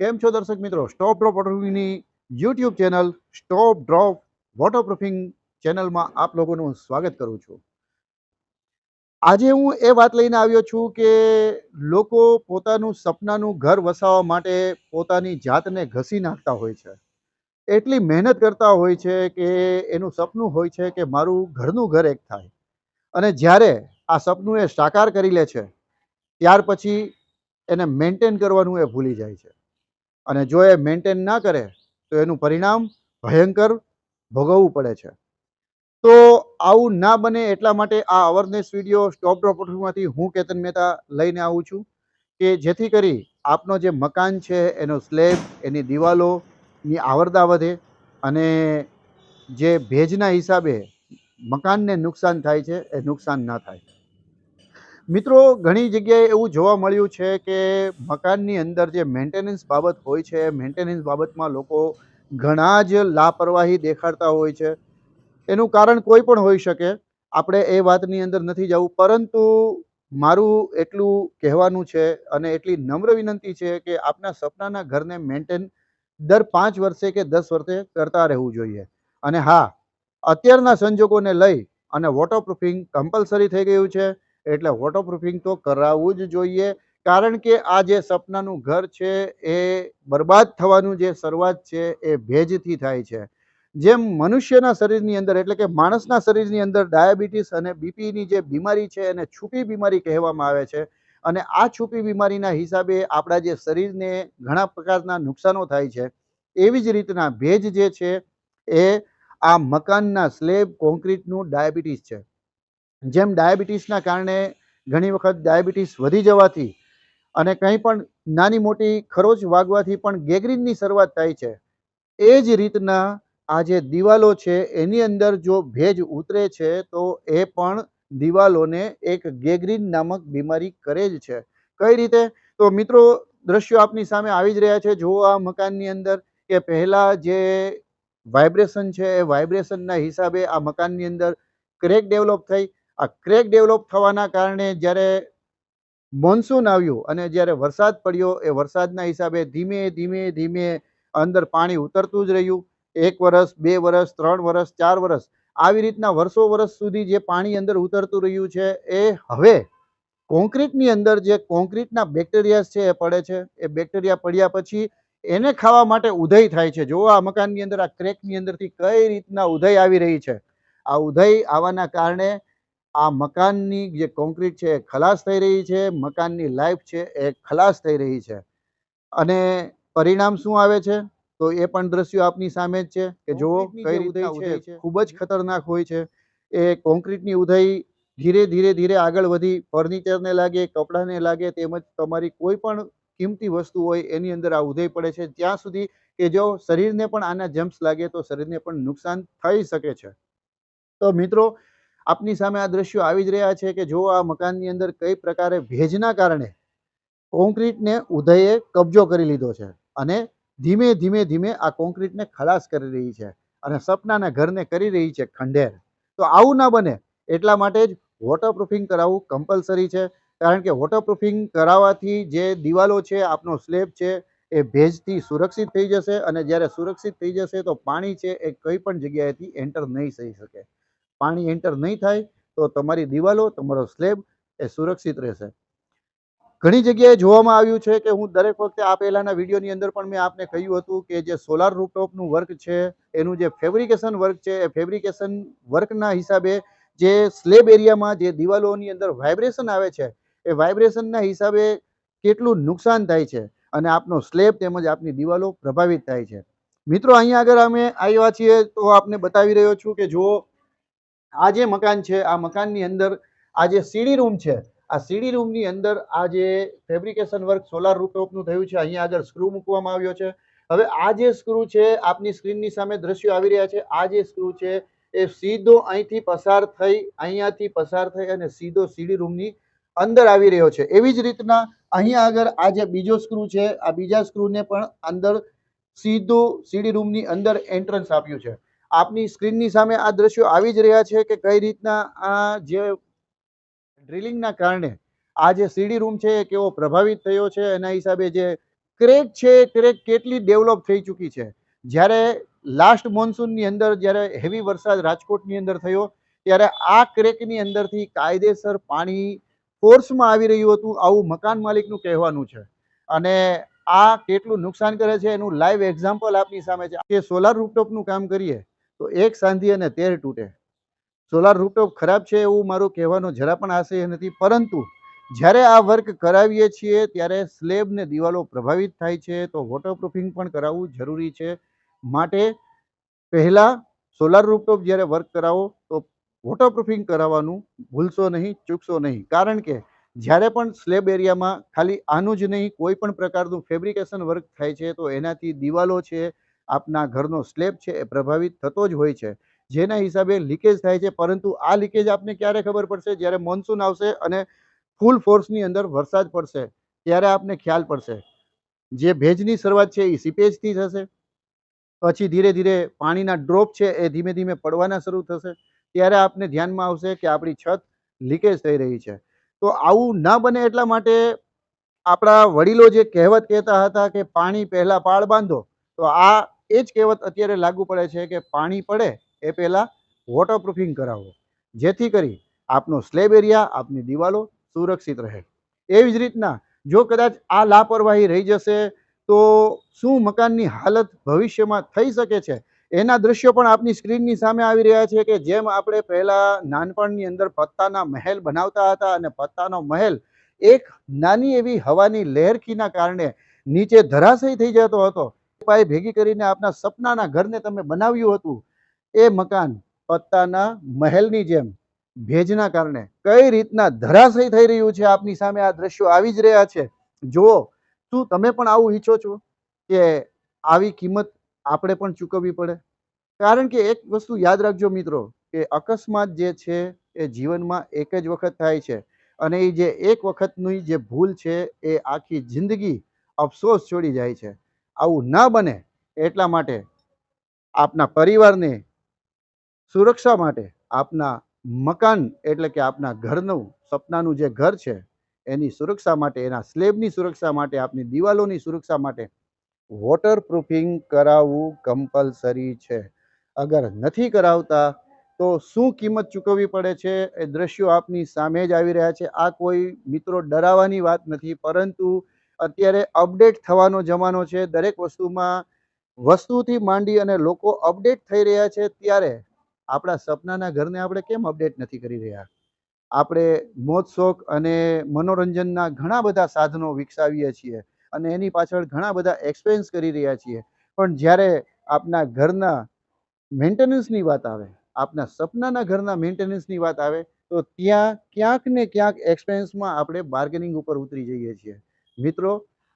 કેમ છો દર્શક મિત્રો? Stop drop વોટરપ્રૂફિંગની YouTube channel stop drop waterproofing ચેનલમાં આપ લોકોનું સ્વાગત કરું છું. આજે હું એ વાત લઈને આવ્યો છું કે લોકો પોતાનું સપનાનું ઘર વસાવવા માટે પોતાની જાતને ઘસી નાખતા હોય છે. એટલી મહેનત કરતા હોય છે કે એનું સપનું હોય છે કે મારું ઘરનું ઘર એક થાય. અને જ્યારે આ સપનું એ સાકાર કરી લે છે, ત્યાર પછી એને મેન્ટેન કરવાનું એ ભૂલી જાય છે. અને જો એ મેન્ટેન ના કરે, તો એનું પરિણામ ભયંકર ભોગવવું પડે છે. તો આવું ના બને એટલા માટે આ અવરનેસ વીડિયો સ્ટોપ પ્રોપર્ટીમાંથી હું કેતન મહેતા લઈને આવું છું કે જેથી કરી આપનો જે મકાન છે, એનો સ્લેબ એની દિવાલોની આવરદા વધે અને જે ભેજના હિસાબે મકાનને નુકસાન થાય છે, એ નુકસાન ના થાય. મિત્રો, ઘણી જગ્યાએ એવું જોવા મળ્યું છે કે મકાનની અંદર જે મેન્ટેનન્સ બાબત હોય છે મેન્ટેનન્સ બાબતમાં લોકો ઘણા જ લાપરવાહી દેખાડતા હોય છે. એનું કારણ કોઈ પણ હોઈ શકે. આપણે એ વાતની અંદર નથી જવું. પરંતુ મારું એટલું કહેવાનું છે અને એટલી નમ્ર વિનંતી છે કે આપના સપનાના ઘરને મેન્ટેન દર પાંચ વર્ષે કે દસ વર્ષે કરતા રહેવું જોઈએ. અને હા, અત્યારના સંજોગોને લઈ અને વોટરપ્રૂફિંગ કમ્પલસરી થઈ ગયું છે. એટલે વોટરપ્રૂફિંગ તો કરાવવું જ જોઈએ. કારણ કે આ જે સપનાનું ઘર છે, એ બરબાદ થવાનું જે શરૂઆત છે, એ ભેજથી થાય છે. જેમ મનુષ્યના શરીરની અંદર, એટલે કે માણસના શરીરની અંદર ડાયાબિટીસ અને બીપીની જે બીમારી છે, એને છુપી બીમારી કહેવામાં આવે છે. અને આ છુપી બીમારીના હિસાબે આપણા જે શરીરને ઘણા પ્રકારના નુકસાનો થાય છે. એવી જ રીતના ભેજ જે છે, એ આ મકાનના સ્લેબ કોન્ક્રીટનું ડાયાબિટીસ છે. જેમ ડાયાબિટીસના કારણે ઘણી વખત ડાયાબિટીસ વધી જવાથી અને કંઈ પણ નાની મોટી ખરોચ વાગવાથી પણ ગેગ્રીનની શરૂઆત થાય છે, એ જ રીતના આ જે દિવાલો છે, એની અંદર જો ભેજ ઉતરે છે, તો એ પણ દિવાલોને એક ગેગ્રીન નામક બીમારી કરે જ છે. કઈ રીતે? તો મિત્રો, દ્રશ્યો આપની સામે આવી જ રહ્યા છે. જો આ મકાનની અંદર કે પહેલાં જે વાઇબ્રેશન છે, એ વાઇબ્રેશનના હિસાબે આ મકાનની અંદર ક્રેક ડેવલપ થઈ આ ક્રેક ડેવલપ થવાના કારણે જ્યારે મોન્સૂન આવ્યું અને જ્યારે વરસાદ પડ્યો, એ વરસાદના હિસાબે ધીમે ધીમે ધીમે અંદર પાણી ઉતરતું જ રહ્યું. એક વર્ષ બે વર્ષ ત્રણ વર્ષ ચાર વર્ષ આવી રીતના વર્ષો વર્ષ સુધી જે પાણી અંદર ઉતરતું રહ્યું છે, એ હવે કોન્ક્રીટની અંદર જે કોન્ક્રીટના બેક્ટેરિયા છે, એ પડે છે. એ બેક્ટેરિયા પડ્યા પછી એને ખાવા માટે ઉધય થાય છે. જો આ મકાનની અંદર, આ ક્રેકની અંદરથી કઈ રીતના ઉધય આવી રહી છે. આ ઉધય આવવાના કારણે આ મકાનની જે કોન્ક્રીટ છે એ ખલાસ થઈ રહી છે મકાનની લાઈફ છે એ ખલાસ થઈ રહી છે. અને પરિણામ શું આવે છે? તો એ પણ દ્રશ્યો આપની સામે જ છે કે જુઓ કઈ રીતે છે ખૂબ જ ખતરનાક હોય છે. એ કોન્ક્રીટની ઉધઈ ધીરે ધીરે ધીરે આગળ વધી ફર્નિચરને લાગે કપડાને લાગે તેમજ તમારી કોઈ પણ કિંમતી વસ્તુ હોય એની અંદર આ ઉધઈ પડે છે. ત્યાં સુધી કે જો શરીરને પણ આના જમ્પ્સ લાગે તો શરીરને પણ નુકસાન થઈ શકે છે. તો મિત્રો આપની સામે આ દ્રશ્યો આવી જ રહ્યા છે કે જો આ મકાનની અંદર કઈ પ્રકારે ભેજના કારણે કોન્ક્રીટને ઉદયે કબજો કરી લીધો છે અને ધીમે ધીમે ધીમે આ કોન્ક્રીટને ખલાસ કરી રહી છે અને સપનાના ઘરને કરી રહી છે ખંડેર. તો આવું ના બને એટલા માટે જ વોટરપ્રૂફિંગ કરાવવું કમ્પલસરી છે કારણ કે વોટરપ્રૂફિંગ કરાવવાથી જે દિવાલો છે, આપનો સ્લેબ છે, એ ભેજથી સુરક્ષિત થઈ જશે અને જ્યારે સુરક્ષિત થઈ જશે તો પાણી છે એ કંઈ પણ જગ્યાએથી એન્ટર નહીં થઈ શકે. પાણી એન્ટર નહીં થાય, તો તમારી દિવાલો, તમારો સ્લેબ એ સુરક્ષિત રહેશે. ઘણી જગ્યાએ જોવામાં આવ્યું છે કે હું દરેક વખતે આ પહેલાંના વિડીયોની અંદર પણ મેં આપને કહ્યું હતું કે જે સોલાર રૂપટોપનું વર્ક છે, એનું જે ફેબ્રિકેશન વર્ક છે, એ ફેબ્રિકેશન વર્કના હિસાબે જે સ્લેબ એરિયામાં જે દિવાલોની અંદર વાઇબ્રેશન આવે છે, એ વાઇબ્રેશનના હિસાબે કેટલું નુકસાન થાય છે અને આપનો સ્લેબ તેમજ આપની દિવાલો પ્રભાવિત થાય છે. મિત્રો, અહીંયા આગળ અમે આવ્યા છીએ તો આપને બતાવી રહ્યો છું કે જુઓ આ જે મકાન છે, આ મકાનની અંદર આ જે સીડી રૂમ છે, આ સીડી રૂમની અંદર આ જે ફેબ્રિકેશન વર્ક સોલાર રૂપટોપનું થયું છે, અહીંયા આગળ સ્ક્રૂ મૂકવામાં આવ્યો છે. હવે આ જે સ્ક્રૂ છે, આપની સ્ક્રીનની સામે દ્રશ્યો આવી રહ્યા છે. આ જે સ્ક્રૂ છે, એ સીધો અહીંથી પસાર થઈ, અહીંયાથી પસાર થઈ અને સીધો સીડી રૂમની અંદર આવી રહ્યો છે. એવી જ રીતના અહીંયા આગળ આ જે બીજો સ્ક્રૂ છે, આ બીજા સ્ક્રૂને પણ અંદર સીધું સીડી રૂમની અંદર એન્ટ્રન્સ આપ્યું છે. આપની સ્ક્રીનની સામે આ દ્રશ્યો આવી જ રહ્યા છે કે કઈ રીતના આ જે ડ્રિલિંગના કારણે આ જે સીડી રૂમ છે એ કેવો પ્રભાવિત થયો છે, એના હિસાબે જે ક્રેક છે ક્રેક કેટલી ડેવલપ થઈ ચૂકી છે. જ્યારે લાસ્ટ મોન્સૂનની અંદર જ્યારે હેવી વરસાદ રાજકોટની અંદર થયો, ત્યારે આ ક્રેકની અંદરથી કાયદેસર પાણી ફોર્સમાં આવી રહ્યું હતું, આવું મકાન માલિકનું કહેવાનું છે. અને આ કેટલું નુકસાન કરે છે એનું લાઈવ એક્ઝામ્પલ આપની સામે છે. કે સોલાર રૂપટોપનું કામ કરીએ તો એક સાંધી અને તેર તૂટે. સોલાર રૂપટોપ ખરાબ છે એવું મારું કહેવાનો જરા પણ આશય નથી, પરંતુ જ્યારે આ વર્ક કરાવીએ છીએ ત્યારે સ્લેબ ને દિવાલો પ્રભાવિત થાય છે, તો વોટરપ્રૂફિંગ પણ કરાવવું જરૂરી છે. માટે પહેલાં સોલાર રૂપટોપ જ્યારે વર્ક કરાવો, તો વોટરપ્રૂફિંગ કરાવવાનું ભૂલશો નહીં, ચૂકશો નહીં. કારણ કે જ્યારે પણ સ્લેબ એરિયામાં ખાલી આનું જ નહીં, કોઈ પણ પ્રકારનું ફેબ્રિકેશન વર્ક થાય છે, તો એનાથી દિવાલો છે આપના ઘરનો સ્લેબ છે એ પ્રભાવિત થતો જ હોય છે. જેના હિસાબે લીકેજ થાય છે, પરંતુ આ લીકેજ આપને ક્યારે ખબર પડશે? જ્યારે મોન્સૂન આવશે અને ફૂલ ફોર્સની અંદર વરસાદ પડશે, ત્યારે આપને ખ્યાલ પડશે. જે ભેજની શરૂઆત છે એ સીપેજથી થશે પછી ધીરે ધીરે પાણીના ડ્રોપ છે એ ધીમે ધીમે પડવાના શરૂ થશે. ત્યારે આપને ધ્યાનમાં આવશે કે આપણી છત લીકેજ થઈ રહી છે. તો આવું ન બને એટલા માટે આપણા વડીલો જે કહેવત કહેતા હતા કે પાણી પહેલાં પાળ બાંધો, તો આ એ જ કહેવત અત્યારે લાગુ પડે છે કે પાણી પડે એ પહેલાં વોટરપ્રૂફિંગ કરાવો. જેથી કરી આપનો સ્લેબ એરિયા આપની દિવાલો સુરક્ષિત રહે. એવી જ રીતના જો કદાચ આ લાપરવાહી રહી જશે, તો શું મકાનની હાલત ભવિષ્યમાં થઈ શકે છે? એના દ્રશ્યો પણ આપની સ્ક્રીનની સામે આવી રહ્યા છે કે જેમ આપણે પહેલાં નાનપણની અંદર પત્તાના મહેલ બનાવતા હતા અને પત્તાનો મહેલ એક નાની એવી હવાની લહેરખીના કારણે નીચે ધરાશયી થઈ જતો હતો પાયે ભેગી કરીને આપના સપનાના ઘરને તમે બનાવ્યું હતું, એ મકાન પત્તાના મહેલની જેમ. ભેજના કારણે કઈ રીતના ધરાશય થઈ રહ્યું છે આપની સામે? આ દ્રશ્યો આવી જ રહ્યા છે. જુઓ, શું તમે પણ આવું ઈચ્છો છો કે આવી કિંમત આપણે પણ ચૂકવવી પડે? કારણ કે એક વસ્તુ યાદ રાખજો મિત્રો, કે અકસ્માત જે છે એ જીવનમાં એક જ વખત થાય છે. અને એ જે એક વખતની જે ભૂલ છે એ આખી જિંદગી અફસોસ છોડી જાય છે. આવું ન બને એટલા માટે આપના પરિવારને સુરક્ષા માટે આપના મકાન એટલે કે આપના ઘરનું સપનાનું જે ઘર છે, એની સુરક્ષા માટે, એના સ્લેબની સુરક્ષા માટે, આપની દિવાલોની સુરક્ષા માટે વોટરપ્રૂફિંગ કરાવવું કમ્પલસરી છે. અગર નથી કરાવતા તો શું કિંમત ચૂકવવી પડે છે? એ દ્રશ્યો આપની સામે જ આવી રહ્યા છે. આ કોઈ મિત્રો ડરાવવાની વાત નથી, પરંતુ અત્યારે અપડેટ થવાનો જમાનો છે. દરેક વસ્તુમાં વસ્તુથી માંડી અને લોકો અપડેટ થઈ રહ્યા છે ત્યારે આપણા સપનાના ઘરને આપણે કેમ અપડેટ નથી કરી રહ્યા? આપણે મોજ શોખ અને મનોરંજનના ઘણા બધા સાધનો વિકસાવીએ છીએ અને એની પાછળ ઘણા બધા એક્સપેન્સ કરી રહ્યા છીએ. પણ જ્યારે આપના ઘરના મેન્ટેનન્સની વાત આવે, આપના સપનાના ઘરના મેન્ટેનન્સની વાત આવે, તો ત્યાં ક્યાંક ને ક્યાંક એક્સપેન્સમાં આપણે બાર્ગેનિંગ ઉપર ઉતરી જઈએ છીએ. મિત્રો,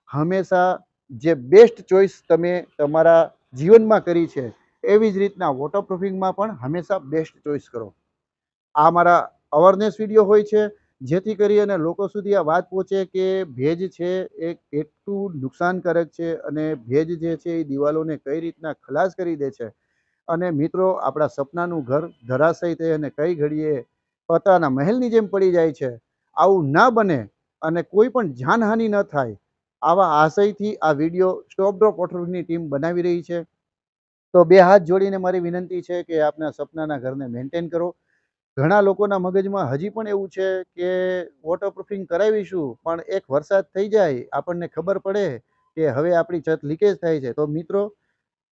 હંમેશા જે બેસ્ટ ચોઈસ તમે તમારા જીવનમાં કરી છે, એવી જ રીતના વોટરપ્રૂફિંગમાં પણ હંમેશા બેસ્ટ ચોઈસ કરો. આ મારા અવેરનેસ વીડિયો હોય છે, જેથી કરી અને લોકો સુધી આ વાત પહોંચે કે ભેજ છે એ કેટલું નુકસાનકારક છે અને ભેજ જે છે એ દિવાલોને કઈ રીતના ખલાસ કરી દે છે. અને મિત્રો, આપણા સપનાનું ઘર ધરાશય થઈ અને કઈ ઘડીએ પોતાના મહેલની જેમ પડી જાય છે. આવું ન બને અને કોઈ પણ જાનહાનિ ન થાય, આવા આશયથી આ વીડિયો સ્ટોપ ડ્રોપ ટીમ બનાવી રહી છે. તો બે હાથ જોડીને મારી વિનંતી છે કે આપના સપનાના ઘરને મેન્ટેન કરો. ઘણા લોકોના મગજમાં હજી પણ એવું છે કે વોટરપ્રૂફિંગ કરાવીશું, પણ એક વરસાદ થઈ જાય, આપણને ખબર પડે કે હવે આપણી છત લીકેજ થાય છે. તો મિત્રો,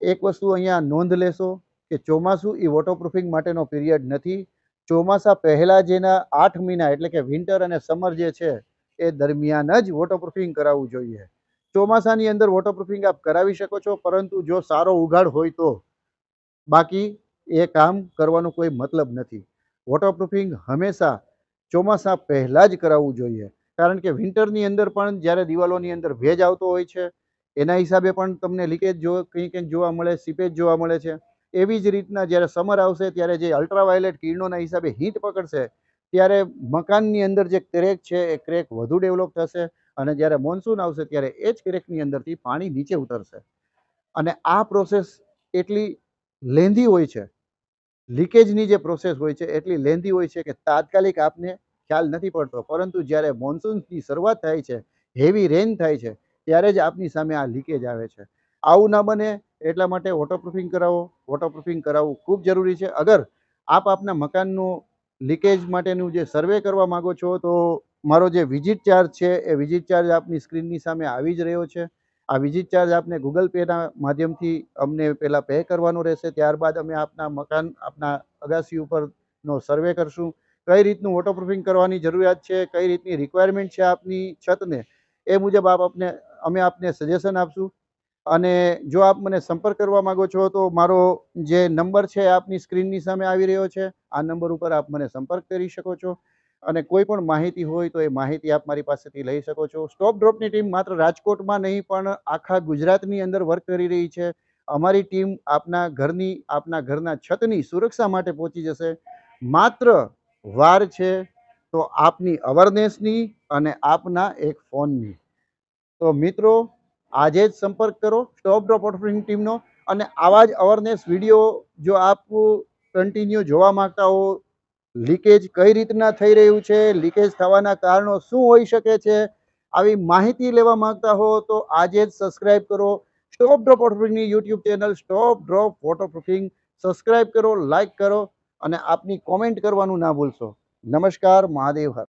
એક વસ્તુ અહીંયા નોંધ લેશો કે ચોમાસું એ વોટરપ્રૂફિંગ માટેનો પીરિયડ નથી. ચોમાસા પહેલાં જેના આઠ મહિના, એટલે કે વિન્ટર અને સમર જે છે એ દરમિયાન જ વોટરપ્રૂફિંગ કરાવવું જોઈએ. ચોમાસાની અંદર વોટરપ્રૂફિંગ આપ કરાવી શકો છો, પરંતુ જો સારો ઉઘાડ હોય તો. બાકી એ કામ કરવાનો કોઈ મતલબ નથી. વોટરપ્રૂફિંગ હંમેશા ચોમાસા પહેલાં જ કરાવવું જોઈએ. કારણ કે વિન્ટરની અંદર પણ જ્યારે દિવાલોની અંદર ભેજ આવતો હોય છે, એના હિસાબે પણ તમને લીકેજ જો કંઈ કંઈક જોવા મળે સીપેજ જોવા મળે છે. એવી જ રીતના જ્યારે સમર આવશે, ત્યારે જે અલ્ટ્રાવાયોલેટ કિરણોના હિસાબે હીટ પકડશે ત્યારે મકાનની અંદર જે ક્રેક છે, એ ક્રેક વધુ ડેવલપ થશે અને જ્યારે મોન્સૂન આવશે ત્યારે એ જ ક્રેકની અંદરથી પાણી નીચે ઉતરશે. અને આ પ્રોસેસ એટલી લેંધી હોય છે, લીકેજની જે પ્રોસેસ હોય છે, એટલી લેંધી હોય છે કે તાત્કાલિક આપને ખ્યાલ નથી પડતો. પરંતુ જ્યારે મોન્સૂનની શરૂઆત થાય છે, હેવી રેન થાય છે, ત્યારે જ આપની સામે આ લીકેજ આવે છે. આવું ના બને એટલા માટે વોટરપ્રૂફિંગ કરાવો. વોટરપ્રૂફિંગ કરાવવું ખૂબ જરૂરી છે. અગર આપ આપના મકાનનું લીકેજ માટેનું જે સર્વે કરવા માગો છો, તો મારો જે વિઝિટ ચાર્જ છે, એ વિઝિટ ચાર્જ આપની સ્ક્રીનની સામે આવી જ રહ્યો છે. આ વિઝિટ ચાર્જ આપને ગૂગલ પેના માધ્યમથી અમને પહેલાં પે કરવાનો રહેશે. ત્યારબાદ અમે આપના મકાન, આપના અગાસી ઉપરનો સર્વે કરશું. કઈ રીતનું વોટરપ્રૂફિંગ કરવાની જરૂરિયાત છે, કઈ રીતની રિક્વાયરમેન્ટ છે આપની છતને, એ મુજબ આપ આપને, અમે આપને સજેશન આપશું. અને જો આપ મને સંપર્ક કરવા માગો છો, તો મારો જે નંબર છે આપની સ્ક્રીનની સામે આવી રહ્યો છે. આ નંબર ઉપર આપ મને સંપર્ક કરી શકો છો અને કોઈ પણ માહિતી હોય તો એ માહિતી આપ મારી પાસેથી લઈ શકો છો. સ્ટોપ ડ્રોપની ટીમ માત્ર રાજકોટમાં નહીં, પણ આખા ગુજરાતની અંદર વર્ક કરી રહી છે. અમારી ટીમ આપના ઘરની, આપના ઘરના છતની સુરક્ષા માટે પહોંચી જશે. માત્ર વાર છે, તો આપની અવેરનેસની અને આપના એક ફોનની તો મિત્રો આજે જ સંપર્ક કરો. સ્ટોપ ડ્રોપ ઓફરિંગ ટીમનો અને આવા જ અવેરનેસ વીડિયો જો આપ કન્ટિન્યુ જોવા માંગતા હો લીકેજ કઈ રીતના થઈ રહ્યું છે લીકેજ થવાના કારણો શું હોઈ શકે છે, આવી માહિતી લેવા માંગતા હો, તો આજે જ સબસ્ક્રાઇબ કરો. Stop drop વોટરપ્રૂફિંગની YouTube channel stop drop waterproofing subscribe કરો લાઇક કરો, અને આપની કોમેન્ટ કરવાનું ના ભૂલશો. નમસ્કાર, મહાદેવ હર.